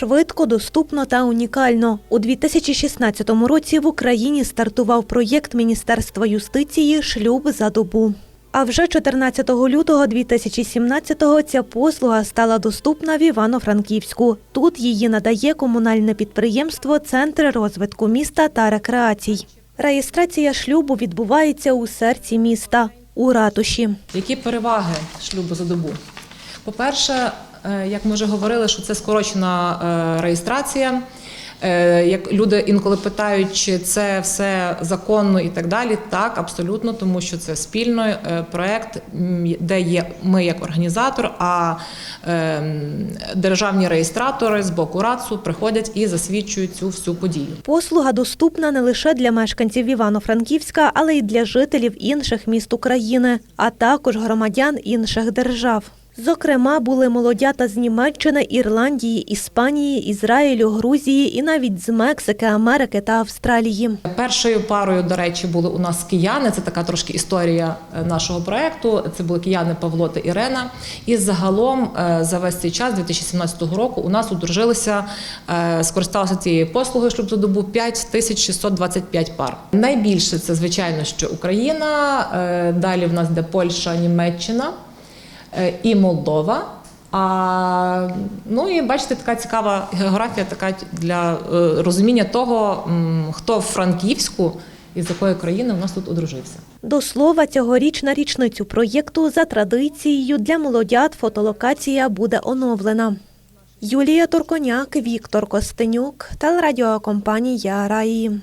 Швидко, доступно та унікально. У 2016 році в Україні стартував проєкт Міністерства юстиції Шлюб за добу. А вже 14 лютого 2017-го ця послуга стала доступна в Івано-Франківську. Тут її надає комунальне підприємство Центр розвитку міста та рекреацій. Реєстрація шлюбу відбувається у серці міста у ратуші. Які переваги шлюбу за добу? По-перше, е, як ми вже говорили, що це скорочена е, реєстрація. Е, Як люди інколи питають, чи це все законно і так далі, так абсолютно, тому що це спільний е, проект, де є ми як організатор, а е, державні реєстратори з боку РАЦУ приходять і засвідчують цю всю подію. Послуга доступна не лише для мешканців Івано-Франківська, але й для жителів інших міст України, а також громадян інших держав. Зокрема, були молодята з Німеччини, Ірландії, Іспанії, Ізраїлю, Грузії і навіть з Мексики, Америки та Австралії. Першою парою, до речі, були у нас кияни. Це така трошки історія е, нашого проекту. Це були кияни Павло та Ірена. І загалом е, за весь цей час, 2017 року, у нас одружилися, е, скористалися цією послугою шлюб за добу 5625 пар. Найбільше це звичайно, що Україна. Далі в нас йде Польща, Німеччина і Молдова. А ну і бачите, така цікава географія, така для е, розуміння того, хто в Франківську і з якої країни у нас тут одружився. До слова, цьогоріч на річницю проєкту за традицією для молодят фотолокація буде оновлена. Юлія Турконяк, Віктор Костенюк, телерадіокомпанія Раї.